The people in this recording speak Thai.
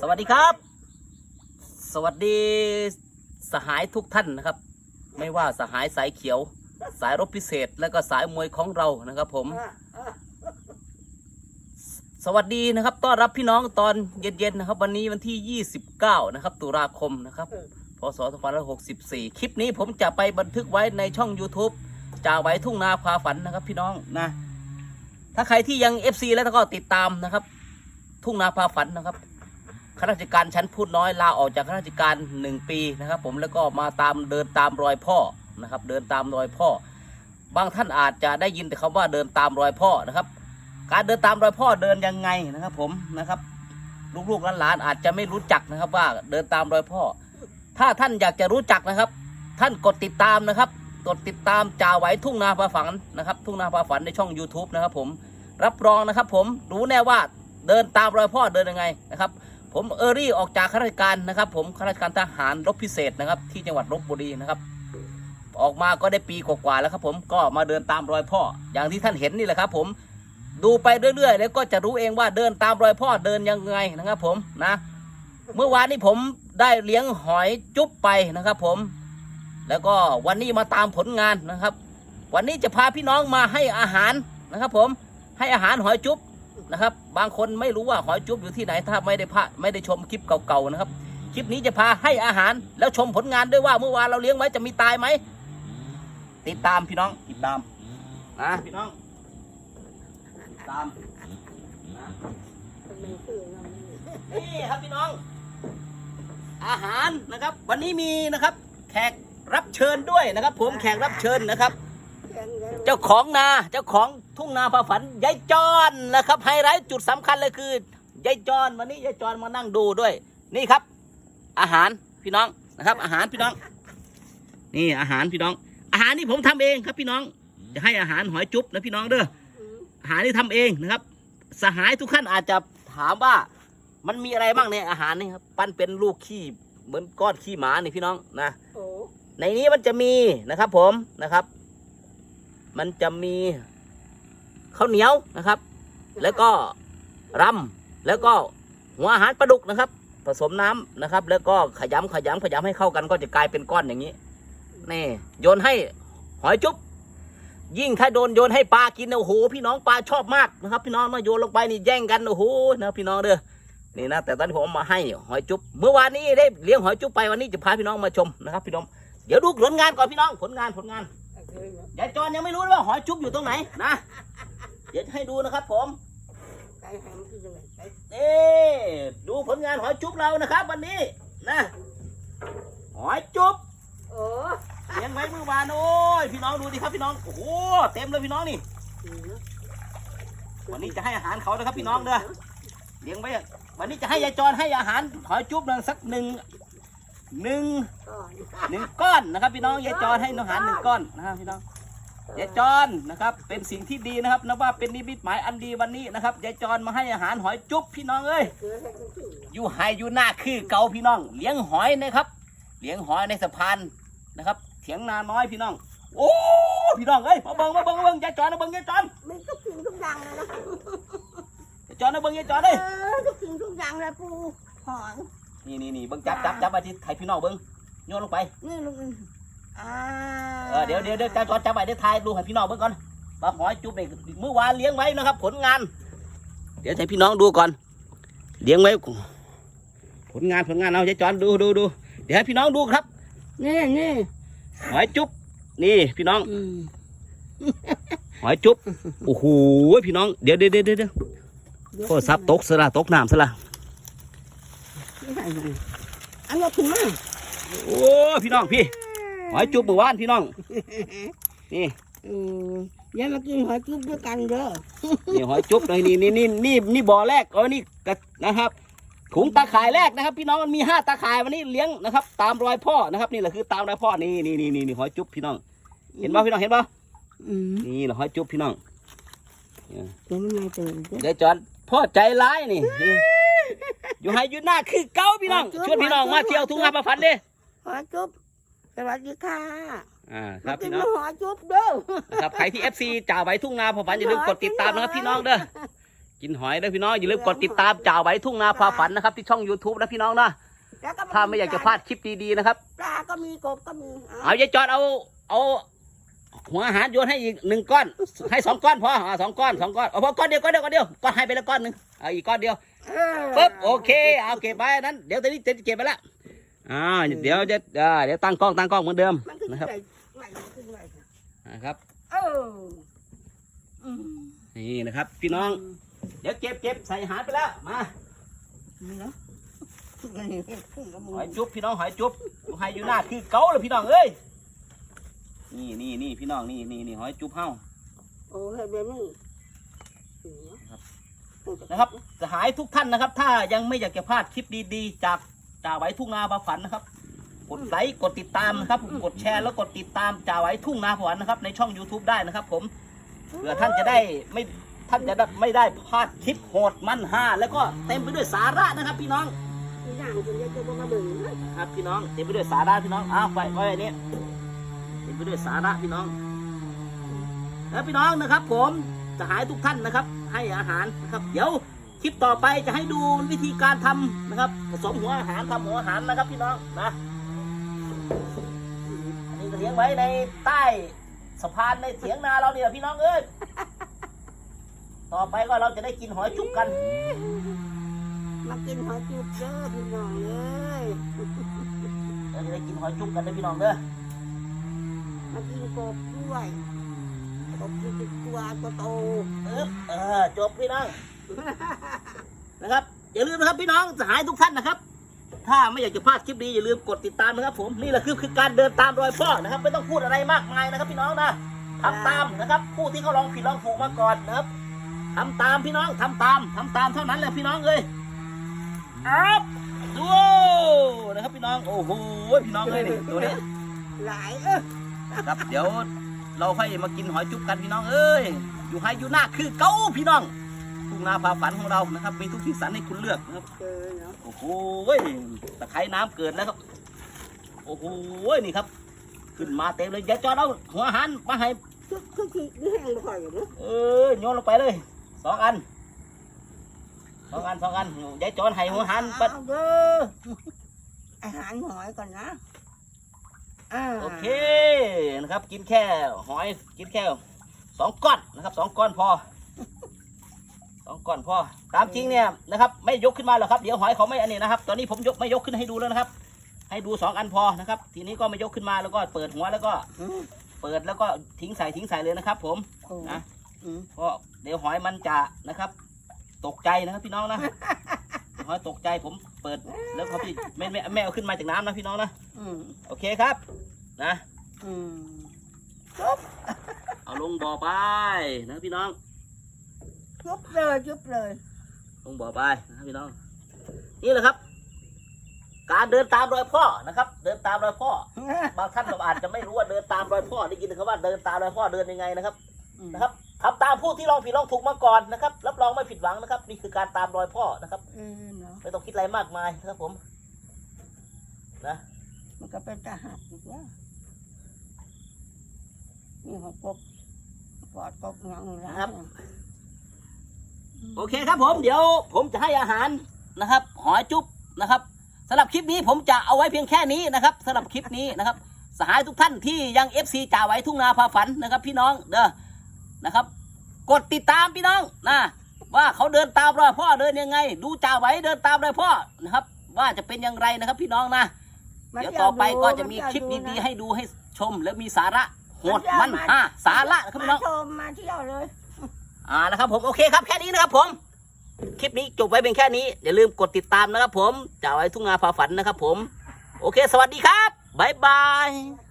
สวัสดีครับ สวัสดีสหายทุกท่านนะครับ ไม่ว่าสหายสายเขียว สายรบพิเศษ และก็สายมวยของเรานะครับผม สวัสดีนะครับต้อนรับพี่น้องตอนเย็นๆนะครับ วันนี้วันที่ 29 นะครับ ตุลาคมนะครับพศ2564 คลิปนี้ผมจะไปบันทึกไว้ในช่อง YouTube จ่าไว้ทุ่งนาพาฝันนะครับ พี่น้องนะ ถ้าใครที่ยัง FC แล้วก็ติดตามนะครับ ทุ่งนาพาฝันนะครับ ข้าราชการชั้นพูดน้อยลาออกจากข้าราชการหนึ่งปีนะครับ ผมแล้วก็มาตามเดินตามรอยพ่อนะครับ เดินตามรอยพ่อ บางท่านอาจจะได้ยินแต่คำว่าเดินตามรอยพ่อนะครับ การเดินตามรอยพ่อเดินยังไงนะครับ ผมนะครับ ลูกๆหลานๆอาจจะไม่รู้จักนะครับว่าเดินตามรอยพ่อ ถ้าท่านอยากจะรู้จักนะครับ ท่านกดติดตามนะครับ กดติดตามจ่าไหวทุ่งนาพาฝันนะครับ ทุ่งนาพาฝันในช่อง YouTube นะครับ ผมรับรองนะครับ ผมรู้แน่ว่าเดินตามรอยพ่อเดินยังไงนะครับ ผมเออรี่ออกจากข้าราชการนะครับ ผมข้าราชการทหารรบพิเศษนะครับ ที่จังหวัดลบบุรีนะครับ ออกมาก็ได้ปีกว่าๆแล้วครับ ผมก็มาเดินตามรอยพ่อ อย่างที่ท่านเห็นนี่แหละครับ ผมดูไปเรื่อยๆ แล้วก็จะรู้เองว่าเดินตามรอยพ่อเดินยังไงนะครับ ผมนะ เมื่อวานนี้ผมได้เลี้ยงหอยจุ๊บไปนะครับ ผม แล้วก็วันนี้มาตามผลงานนะครับ วันนี้จะพาพี่น้องมาให้อาหารนะครับ ผมให้อาหารหอยจุ๊บ นะครับ บางคนไม่รู้ว่าหอยจุ๊บอยู่ที่ไหนถ้าไม่ได้พาไม่ได้ชมคลิปเก่าๆนะครับ คลิปนี้จะพาให้อาหารแล้วชมผลงานด้วยว่าเมื่อวานเราเลี้ยงไว้จะมีตายไหมติดตามพี่น้องติดตามนะพี่น้องติดตามนะนี่ครับพี่น้อง อาหารนะครับ วันนี้มีนะครับ แขกรับเชิญด้วยนะครับ ผมแขกรับเชิญนะครับ เจ้าของนาเจ้าของ ทุ่งนาพาฝันยายจอนนะครับไฮไลท์จุดสำคัญเลยคือยายจอนวันนี้ยายจอนมานั่งดูด้วย นี่ครับ อาหารพี่น้องนะครับ อาหารพี่น้อง นี่อาหารพี่น้อง อาหารนี่ผมทำเองครับพี่น้อง จะให้อาหารหอยจุ๊บนะพี่น้องเด้ออาหารที่ทำเองนะครับ สหายทุกท่านอาจจะถามว่า มันมีอะไรบ้างในอาหารนี่ครับปั้นเป็นลูกขี้เหมือนก้อนขี้หมานี่พี่น้องนะโอ้ในนี้มันจะมีนะครับ ผมนะครับ มันจะมี ข้าวเหนียวนะครับ แล้วก็รำแล้วก็หัวอาหารปลาดุกนะครับ ผสมน้ำนะครับ แล้วก็ขยำขยำขยำให้เข้ากันก็จะกลายเป็นก้อนอย่างนี้นี่โยนให้หอยจุ๊บยิ่งถ้าโดนโยนให้ปลากินโอ้โหพี่น้องปลาชอบมากนะครับ พี่น้องมาโยนลงไปนี่แย่งกันโอ้โหนะพี่น้องเด้อนี่นะแต่ตอนนี้ผมมาให้หอยจุ๊บเมื่อวานนี้ได้เลี้ยงหอยจุ๊บไปวันนี้จะพาพี่น้องมาชมนะครับ พี่น้องเดี๋ยวดูผลงานก่อนพี่น้องผลงานผลงานยายจอนยังไม่รู้เลยว่าหอยจุ๊บอยู่ตรงไหนนะ ดี๋ยวจะให้ดูนะครับผมไก่แฮมคือยังไงไก่เอ๊ดูผลงานหอยจุ๊บเรานะครับ วันนี้นะหอยจุ๊บโอ้เลี้ยงไว้เมื่อวานโอ้ยพี่น้องดูดิครับพี่น้องโอ้โหเต็มเลยพี่น้องนี่ วันนี้จะให้อาหารเขานะครับพี่น้องเด้อเลี้ยงไว้วันนี้จะให้ยายจอนให้อาหารหอยจุ๊บหนึ่งสักหนึ่งหนึ่งหนึ่งก้อนนะครับ พี่น้องยายจอนให้อาหารหนึ่งก้อนนะครับพี่น้อง ยายจอนนะครับ เป็นสิ่งที่ดีนะครับนับว่าเป็นนิมิตหมายอันดีวันนี้นะครับยายจอนมาให้อาหารหอยจุ๊บพี่น้องเอ้ยเกลือแค่ครึ่งอยู่ไฮอยู่หน้าคือเกาพี่น้อง เลี้ยงหอยนะครับ เลี้ยงหอยในสะพานนะครับเถียงนาน้อยพี่น้อง โอ้พี่น้องเอ้ยมาเบิ่งมาเบิ่งมาเบิ่งยายจอนมาเบิ่งยายจอนมันทุกสิ่งทุกอย่างเลยนะยายจอนมาเบิ่งยายจอนเอเอ้ยอทุกสิ่งทุกอย่างเลยปูหอนนี่นี่นี่เบิ่งจับจับจับไปที่ไทยพี่น้องเบิ่งโยนลงไปนี่ลุงอ่า เออเดี๋ยวเดี๋ยวเดี๋ยวยายจอนจับไปเดี๋ยวถ่ายดูให้พี่น้องเบิ่งก่อนว่าหอยจุ๊บเนี่ยเมื่อวานเลี้ยงไว้นะครับ ผลงาน เดี๋ยวให้พี่น้องดูก่อน เลี้ยงไว้ ผลงานผลงานเอายายจอนดูดูดูเดี๋ยวให้พี่น้องดูครับนี่นี่หอยจุ๊บนี่พี่น้องอืมหอยจุ๊บโอ้โหพี่น้องเดี๋ยวเดี๋ยวเดี๋ยวเดี๋ยวโทษซับตกสละตกน้ำสละอันนี้ขึ้นมาโอ้พี่น้องพี่ หอยจุ๊บเมื่อวานพี่น้อง นี่อืมอย่ามากินหอยจุ๊บด้วยกันเด้อนี่หอยจุ๊บเลยนี่นี่นี่นี่นี่บ่อแรกเออนี่กระนะครับถุงตาข่ายแรกนะครับ พี่น้องมันมีห้าตาข่ายวันนี้เลี้ยงนะครับ ตามรอยพ่อนะครับ นี่แหละคือตามรอยพ่อนี่นี่นี่นี่นี่หอยจุ๊บพี่น้อง เห็นป่ะพี่น้องเห็นป่ะอืมนี่แหละหอยจุ๊บพี่น้องตัวมันไม่ตื่นเดี๋ยวจอนพ่อใจร้ายนี่นี่ อยู่ให้อยู่หน้าคือเก้าพี่น้องชวนพี่น้องมาเที่ยวทุ่งนาประพันธ์ดิหอยจุ๊บ สวัสดีค่ะอ่าครับกิพี่นน้องหอยจุ๊บเด้อนะครับใครที่ FC จ่าไว้ทุ่งนาประพันธ์อย่าลืมกดติดตามนะครับพี่น้องเด้อกินหอยด้วยพี่น้องอย่าลืมกดติดตามจ่าไว้ทุ่งนาพาฝันนะครับที่ช่อง YouTube นะพี่น้องนะแล้วก็ถ้าไม่อยากจะพลาดคลิปดีๆนะครับปลาก็มีกบก็มีเอายายจอดเอาเอาหัวอาหารโยนให้อีกหนึ่งก้อน ให้สองก้อนพออ่าสองก้อนสองก้อนเอาพอก้อนเดียวก้อนเดียวก้อนเดียวก้อนให้ไปแล้วก้อนหนึ่งเอาอีกก้อนเดียวเออปึ๊บโอเคเอาเก็บไว้นั้น เดี๋ยวตอนนี้จะเก็บไปละ อ่าเดี๋ยวจะอ่าเดี๋ยวตั้งกล้องตั้งกล้องเหมือนเดิมมันขึ้นนะครับไหวไหวขึ้นไหวนะครับ เอออืมนี่นะครับ พี่น้อง เดี๋ยวเก็บเก็บใส่อาหารไปแล้วมานี่เนาะมันนี่ขึ้นกับมืหออยจุ๊บพี่น้องหอยจุ๊บหอยอยู่หน้าคือเก๋าเลยพี่น้องเอ้ยนี่นี่นี่พี่น้องนี่นี่นี่หอยจุ๊บเฮาโอ้ยเบนี่ครับนะครับสหายทุกท่านนะครับ ถ้ายังไม่อยากจะพลาดคลิปดีๆ จาก จ่าไว้ทุ่งนาพาฝันนะครับ กดไลค์กดติดตามนะครับ กดแชร์แล้วกดติดตามจ่าไว้ทุ่งนาพาฝันนะครับ ในช่อง YouTube ได้นะครับ ผมเพื่อท่านจะได้ไม่ท่านจะได้ไม่ได้พลาดคลิปโหดมันฮาแล้วก็เต็มไปด้วยสาระนะครับ พี่น้องอีอย่างคุณจะจะมาเบิ่งนะครับพี่น้องเต็มไปด้วยสาระพี่น้องอ้าวไปไว้ไว้นี่เต็มไปด้วยสาระพี่น้อง แล้วพี่น้องนะครับ ผมสหายทุกท่านนะครับ ให้อาหารนะครับ เดี๋ยวค ลิปต่อไปจะให้ดูวิธีการทำนะครับ ผสมหัวอาหารทำหัวอาหารนะครับพี่น้องนะอันนี้ก็เลี้ยงไว้ในใต้สะพานในเถียงนาเราเนี่ยพี่น้องเอ้ยต่อไปก็เราจะได้กินหอยจุ๊บกัน มากินหอยจุ๊บเด้อพี่น้องเอ้ยเราจะได้กินหอยจุ๊บกันนะพี่น้องเด้อมากินกบด้วยกบที่ติดตัวตัวโตเออเออจบพี่น้อง นะครับ อย่าลืมนะครับพี่น้องสหายทุกท่านนะครับ ถ้าไม่อยากจะพลาดคลิปนี้อย่าลืมกดติดตามนะครับ ผมนี่แหละคือคือการเดินตามรอยพ่อนะครับ ไม่ต้องพูดอะไรมากมายนะครับ พี่น้องนะทำตามนะครับ ผู้ที่เขาลองผิดลองถูกมาก่อนนะครับทำตามพี่น้องทำตามทำตามเท่านั้นแหละพี่น้องเอ้ยครับดูนะครับพี่น้องโอ้โหพี่น้องเลยนี่ดูนี่หลายเออครับเดี๋ยวเราค่อยมากินหอยจุ๊บกันพี่น้องเอ้ยอยู่ให้อยู่หน้าคือเก้าพี่น้อง ทุ่งนาพาฝันของเรานะครับ มีทุกที่สันให้คุณเลือกนะครับเจอเนาะโอ้โหตะไคร้น้ำเกิดแล้วครับ โอ้โหนี่ครับ ขึ้นมาเต็มเลยอย่าจอดเอาหัวหันมาให้คือคือคือนี่แห้งบ่ค่อยอยู่เนเออโยนลงไปเลยสองอันสองอันสองอันยาจอนให้หัวหันปัดเอาเด้ออาหารหอยก่อนนะโอเคนะครับ กินแค่หอยกินแค่สองก้อนนะครับสองก้อนพอ สองก้อนพอตามจริงเนี่ยนะครับไม่ยกขึ้นมาหรอกครับเดี๋ยวหอยเขาไม่อันนี้นะครับ ตอนนี้ผมยกไม่ยกขึ้นให้ดูแล้วนะครับ ให้ดูสองอันพอนะครับ ทีนี้ก็ไม่ยกขึ้นมาแล้วก็เปิดหัวแล้วก็อืมเปิดแล้วก็ทิ้งใส่ทิ้งใส่เลยนะครับ ผมโอ้นะอืมเพราะเดี๋ยวหอยมันจะนะครับ ตกใจนะครับพี่น้องนะหอยตกใจผมเปิดแล้วเขาพี่ไม่ไม่ไม่เอาขึ้นมาจากน้ำนะพี่น้องนะอืมโอเคครับ นะอืมเอาลงบ่อไปนะพี่น้อง จุบเลยจุบเลยลงบ่อไปนะครับพี่น้อง นี่แหละครับ การเดินตามรอยพ่อนะครับ เดินตามรอยพ่อ บางท่านเราอาจจะไม่รู้ว่าเดินตามรอยพ่อได้ยินคำว่าเดินตามรอยพ่อเดินยังไงนะครับนะครับทำตามผู้ที่ลองผิดลองถูกมาก่อนนะครับ รับรองไม่ผิดหวังนะครับ นี่คือการตามรอยพ่อนะครับเออเนาะไม่ต้องคิดอะไรมากมายนะครับผม นะมันก็เป็นทหารอีกแล้วนี่ของกบปอดกบงองร้าน โอเคครับผมเดี๋ยวผมจะให้อาหารนะครับ หอยจุ๊บนะครับสำหรับคลิปนี้ผมจะเอาไว้เพียงแค่นี้นะครับสำหรับคลิปนี้นะครับสหายทุกท่านที่ยัง FC จ่าไว้ทุ่งนาพาฝันนะครับ พี่น้องเด้อนะครับ กดติดตามพี่น้องนะว่าเขาเดินตามรอยพ่อเดินยังไง ดูจ่าไว้เดินตามรอยพ่อนะครับ ว่าจะเป็นอย่างไรนะครับพี่น้องนะเดี๋ยวต่อไปก็จะมีคลิปดีๆให้ดูให้ชม และมีสาระโหดมันฮ่าสาระนะครับพี่น้องมาชมมาเที่ยวเลย อ่านะครับผมโอเคครับแค่นี้นะครับผม คลิปนี้จบไว้เป็นแค่นี้ อย่าลืมกดติดตามนะครับผมจะไว้ทุ่งนาพาฝันนะครับผม โอเค สวัสดีครับบ๊ายบาย